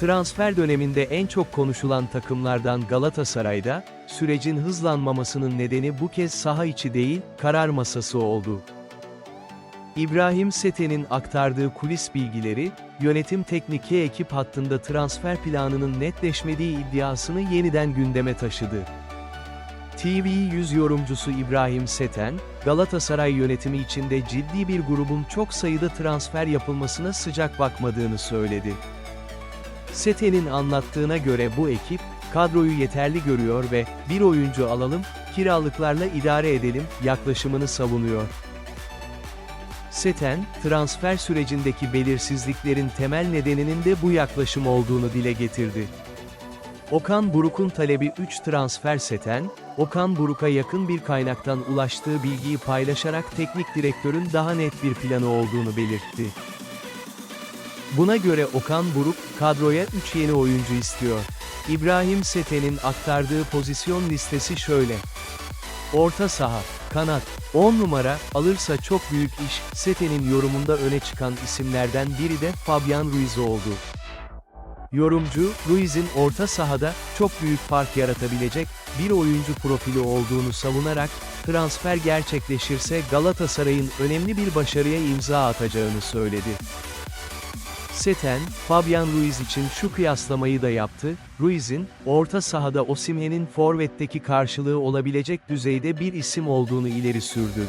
Transfer döneminde en çok konuşulan takımlardan Galatasaray'da, sürecin hızlanmamasının nedeni bu kez saha içi değil, karar masası oldu. İbrahim Sete'nin aktardığı kulis bilgileri, yönetim tekniki ekip hattında transfer planının netleşmediği iddiasını yeniden gündeme taşıdı. TV100 yorumcusu İbrahim Seten, Galatasaray yönetimi içinde ciddi bir grubun çok sayıda transfer yapılmasına sıcak bakmadığını söyledi. Seten'in anlattığına göre bu ekip, kadroyu yeterli görüyor ve bir oyuncu alalım, kiralıklarla idare edelim yaklaşımını savunuyor. Seten, transfer sürecindeki belirsizliklerin temel nedeninin de bu yaklaşım olduğunu dile getirdi. Okan Buruk'un talebi 3 transfer seten, Okan Buruk'a yakın bir kaynaktan ulaştığı bilgiyi paylaşarak teknik direktörün daha net bir planı olduğunu belirtti. Buna göre Okan Buruk, kadroya 3 yeni oyuncu istiyor. İbrahim Seten'in aktardığı pozisyon listesi şöyle. Orta saha, kanat, 10 numara, alırsa çok büyük iş, Seten'in yorumunda öne çıkan isimlerden biri de Fabian Ruiz oldu. Yorumcu, Ruiz'in orta sahada çok büyük fark yaratabilecek bir oyuncu profili olduğunu savunarak, transfer gerçekleşirse Galatasaray'ın önemli bir başarıya imza atacağını söyledi. Seten, Fabian Ruiz için şu kıyaslamayı da yaptı, Ruiz'in, orta sahada Osimhen'in forvetteki karşılığı olabilecek düzeyde bir isim olduğunu ileri sürdü.